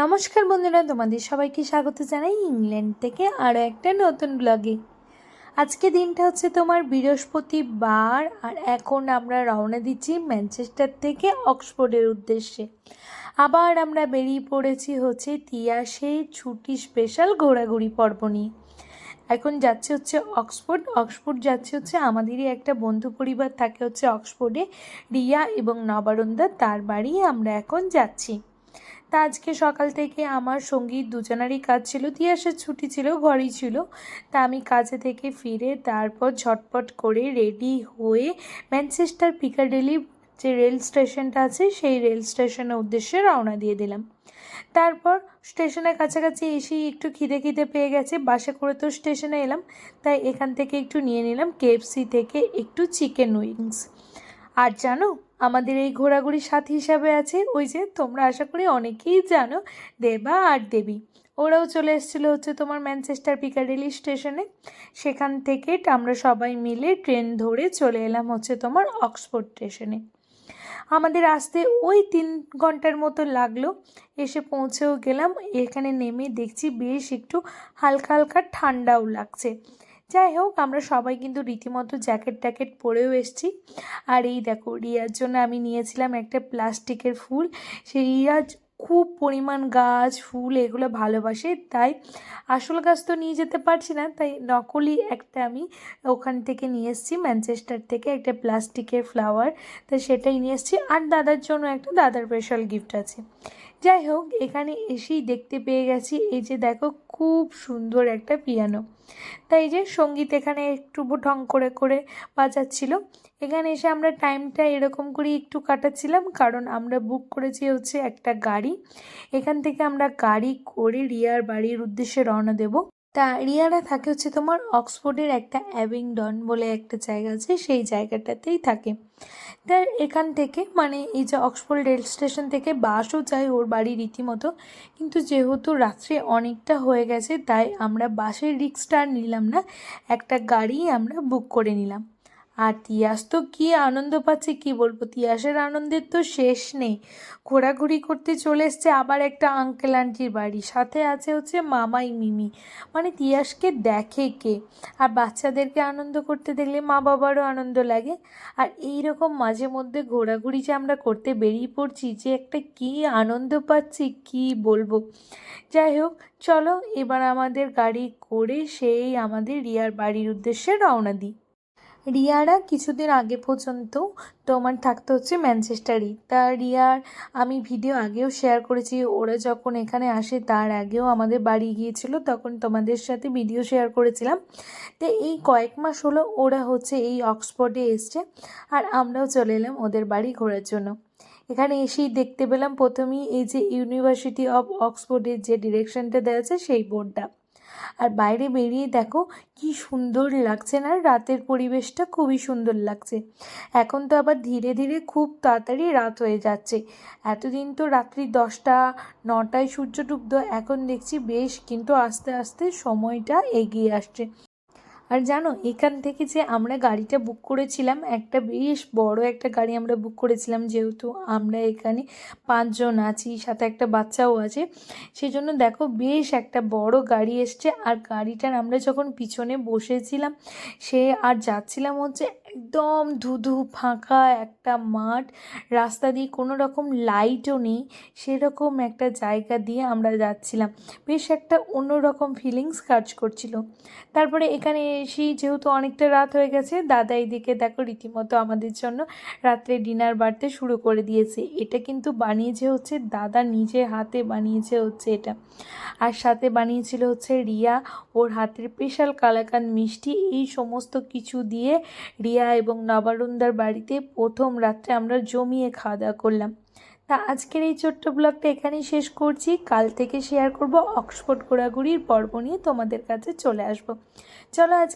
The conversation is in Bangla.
নমস্কার বন্ধুরা, তোমাদের সবাইকে স্বাগত জানাই ইংল্যান্ড থেকে আরও একটা নতুন ব্লগে। আজকে দিনটা হচ্ছে তোমার বৃহস্পতিবার আর এখন আমরা রওনা দিচ্ছি ম্যানচেস্টার থেকে অক্সফোর্ডের উদ্দেশ্যে। আবার আমরা বেরিয়ে পড়েছি হচ্ছে তিয়াসের ছুটি স্পেশাল ঘোরাঘুরি পর্ব নিয়ে। এখন যাচ্ছে হচ্ছে অক্সফোর্ড অক্সফোর্ড যাচ্ছে হচ্ছে আমাদেরই একটা বন্ধু পরিবার থাকে হচ্ছে অক্সফোর্ডে রিয়া এবং নবারন্দা তার বাড়ি আমরা এখন যাচ্ছি। তা আজকে সকাল থেকে আমার সংগীত দুজনারই কাজ ছিল তিয়াসের ছুটি ছিল, ঘরেই ছিল। তা আমি কাজে থেকে ফিরে তারপর ঝটপট করে রেডি হয়ে ম্যানচেস্টার পিকাডেলি যে রেল স্টেশনটা আছে, সেই রেল স্টেশনের উদ্দেশ্যে রওনা দিয়ে দিলাম। তারপর স্টেশনের কাছাকাছি এসেই একটু খিদে খিদে পেয়ে গেছে, বাসে করে তো স্টেশনে এলাম। তাই এখান থেকে একটু নিয়ে নিলাম, কেএফসি থেকে একটু চিকেন উইংস। আর জানো আমাদের এই ঘোরাঘুরির সাথী হিসাবে আছে ওই যে তোমরা আশা করি অনেকেই জানো, দেবা আর দেবী। ওরাও চলে এসেছিল হচ্ছে তোমার ম্যানচেস্টার পিকাডেলি স্টেশনে। সেখান থেকে আমরা সবাই মিলে ট্রেন ধরে চলে এলাম হচ্ছে তোমার অক্সফোর্ড স্টেশনে। আমাদের আসতে ওই তিন ঘণ্টার মতো লাগল। এসে পৌঁছেও গেলাম। এখানে নেমে দেখছি বেশ একটু হালকা হালকা ঠান্ডাও লাগছে। যাই হোক, আমরা সবাই কিন্তু রীতিমতো জ্যাকেট ট্যাকেট পরেও এসেছি। আর এই দেখো, রিয়ার জন্য আমি নিয়েছিলাম একটা প্লাস্টিকের ফুল। সেই রিয়া খুব পরিমাণ গাছ, ফুল এগুলো ভালোবাসে, তাই আসল গাছ তো নিয়ে যেতে পারছি না, তাই নকলি একটা আমি ওখান থেকে নিয়ে এসেছি, ম্যানচেস্টার থেকে একটা প্লাস্টিকের ফ্লাওয়ার তাই সেটাই নিয়ে এসেছি। আর দাদার জন্য একটা দাদার স্পেশাল গিফট আছে। যাই হোক, এখানে এসেই দেখতে পেয়ে গেছি, এই যে দেখো, খুব সুন্দর একটা পিয়ানো তাই যে সংগীত এখানে একটু ঢং করে করে বাজাচ্ছিল। এখানে এসে আমরা টাইমটা এরকম করে একটু কাটাচ্ছিলাম, কারণ আমরা বুক করেছি হচ্ছে একটা গাড়ি। এখান থেকে আমরা গাড়ি করে রিয়ার বাড়ির উদ্দেশ্যে রওনা দেব। তা রিয়ারা থাকে হচ্ছে তোমার অক্সফোর্ডের একটা অ্যাবিংডন বলে একটা জায়গা আছে, সেই জায়গাটাতেই থাকে। তার এখান থেকে মানে এই যে অক্সফোর্ড রেল স্টেশন থেকে বাসও যায় ওর বাড়ি রীতিমতো, কিন্তু যেহেতু রাত্রে অনেকটা হয়ে গেছে, তাই আমরা বাসের রিক্সটা নিলাম না, একটা গাড়ি আমরা বুক করে নিলাম। আর তিয়াস তো কী আনন্দ পাচ্ছে, কি বলব? তিয়াসের আনন্দের তো শেষ নেই। ঘোরাঘুরি করতে চলে এসছে আবার একটা আঙ্কেল আন্টির বাড়ি। সাথে আছে হচ্ছে মামাই মিমি। মানে তিয়াসকে দেখে কে? আর বাচ্চাদেরকে আনন্দ করতে দেখলে মা বাবারও আনন্দ লাগে। আর এই রকম মাঝে মধ্যে ঘোরাঘুরি যে আমরা করতে বেরিয়ে পড়ছি, যে একটা কী আনন্দ পাচ্ছি, কি বলব? যাই হোক, চলো এবার আমাদের গাড়ি করে সেই আমাদের রিয়ার বাড়ির উদ্দেশ্যে রওনা দিই। রিয়ারা কিছুদিন আগে পর্যন্ত তোমার থাকতে হচ্ছে ম্যানচেস্টারই। তা রিয়ার, আমি ভিডিও আগেও শেয়ার করেছি, ওরা যখন এখানে আসে তার আগেও আমাদের বাড়ি গিয়েছিল, তখন তোমাদের সাথে ভিডিও শেয়ার করেছিলাম। তো এই কয়েক মাস হলো ওরা হচ্ছে এই অক্সফোর্ডে এসছে আর আমরাও চলে এলাম ওদের বাড়ি ঘোরার জন্য। এখানে এসেই দেখতে পেলাম প্রথমেই এই যে ইউনিভার্সিটি অফ অক্সফোর্ডের যে ডিরেকশনটা দেওয়া আছে, সেই বোর্ডটা আর বাইরে বেরিয়ে দেখো কি সুন্দর লাগছে না? রাতের পরিবেশটা খুবই সুন্দর লাগছে। এখন তো আবার ধীরে ধীরে খুব তাড়াতাড়ি রাত হয়ে যাচ্ছে। এতদিন তো রাত্রি দশটা, নটায় সূর্য ডুবদ এখন দেখছি বেশ কিন্তু আস্তে আস্তে সময়টা এগিয়ে আসছে। আর জানো, এখান থেকে যে আমরা গাড়িটা বুক করেছিলাম, একটা বেশ বড় একটা গাড়ি আমরা বুক করেছিলাম, যেহেতু আমরা এখানে পাঁচজন আছি, সাথে একটা বাচ্চাও আছে সেই জন্য দেখো বেশ একটা বড় গাড়ি এসছে, আর গাড়িটার আমরা যখন পিছনে বসেছিলাম, সে আর যাচ্ছিলাম হচ্ছে একদম ধুধু, ফাঁকা একটা মাঠ, রাস্তা দিয়ে কোনো রকম লাইটও নেই, সেরকম একটা জায়গা দিয়ে আমরা যাচ্ছিলাম। বেশ একটা অন্যরকম ফিলিংস কাজ করছিল। তারপরে এখানে এসেই যেহেতু অনেকটা রাত হয়ে গেছে, দাদা এদিকে দেখো রীতিমতো আমাদের জন্য রাত্রে ডিনার বাড়তে শুরু করে দিয়েছে। এটা কিন্তু বানিয়েছে হচ্ছে দাদা নিজে হাতে বানিয়েছে হচ্ছে এটা। আর সাথে বানিয়েছিল হচ্ছে রিয়া, ওর হাতের স্পেশাল কালাকান মিষ্টি। এই সমস্ত কিছু দিয়ে রিয়া এবং নবারুন্দার বাড়িতে প্রথম রাত্রে আমরা জমিয়ে খাওয়া দাওয়া করলাম। তা আজকের এই ছোট্ট ব্লগটা এখানেই শেষ করছি। কাল থেকে শেয়ার করব অক্সফোর্ড ঘোরাঘুরির পর্ব নিয়ে তোমাদের কাছে চলে আসব। চলো আজকে